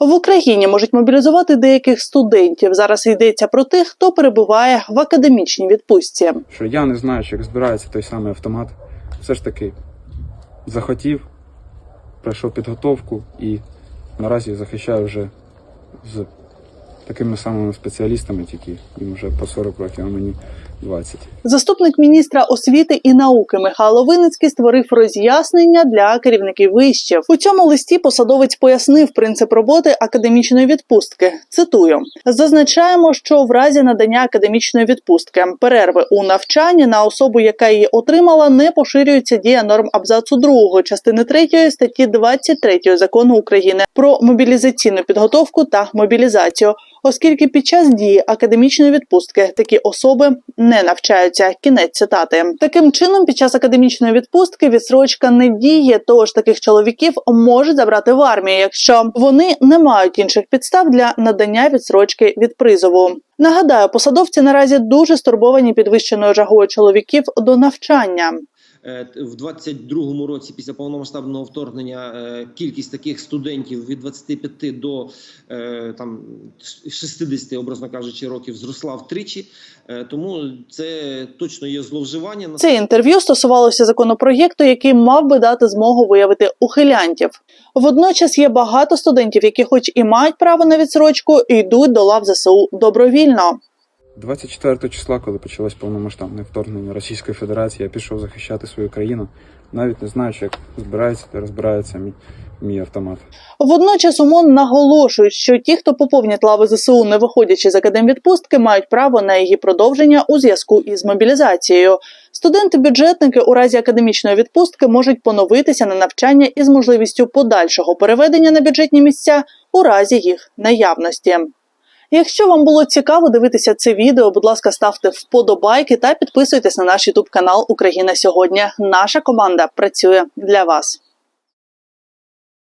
В Україні можуть мобілізувати деяких студентів. Зараз йдеться про тих, хто перебуває в академічній відпустці. що я не знаю, як збирається той самий автомат. Все ж таки захотів, пройшов підготовку і наразі захищаю вже з такими самими спеціалістами, тільки їм вже по 40 років, а мені 20. Заступник міністра освіти і науки Михайло Виницький створив роз'яснення для керівників вишів. У цьому листі посадовець пояснив принцип роботи академічної відпустки. Цитую: зазначаємо, що в разі надання академічної відпустки перерви у навчанні на особу, яка її отримала, не поширюється дія норм абзацу 2 частини 3 статті 23 закону України про мобілізаційну підготовку та мобілізацію. Оскільки під час дії академічної відпустки такі особи не навчаються. Кінець цитати. Таким чином, під час академічної відпустки відсрочка не діє, тож таких чоловіків можуть забрати в армію, якщо вони не мають інших підстав для надання відсрочки від призову. Нагадаю, посадовці наразі дуже стурбовані підвищеною жагою чоловіків до навчання. Е, В 22-му році, після повномасштабного вторгнення, е, кількість таких студентів від 25 до е, там 60, образно кажучи, років зросла втричі. Тому це точно є зловживання. Це інтерв'ю стосувалося законопроєкту, який мав би дати змогу виявити ухилянтів. Водночас є багато студентів, які, хоч і мають право на відсрочку, йдуть до лав ЗСУ добровільно. 24 числа, коли почалось повномасштабне вторгнення Російської Федерації, я пішов захищати свою країну, навіть не знаючи, як збирається та розбирається мій, мій автомат. Водночас ОМОН наголошують, що ті, хто поповнять лави ЗСУ, не виходячи з академвідпустки, мають право на її продовження у зв'язку із мобілізацією. Студенти-бюджетники у разі академічної відпустки можуть поновитися на навчання із можливістю подальшого переведення на бюджетні місця у разі їх наявності. Якщо вам було цікаво дивитися це відео, будь ласка, ставте вподобайки та підписуйтесь на наш Ютуб канал Україна сьогодні. Наша команда працює для вас.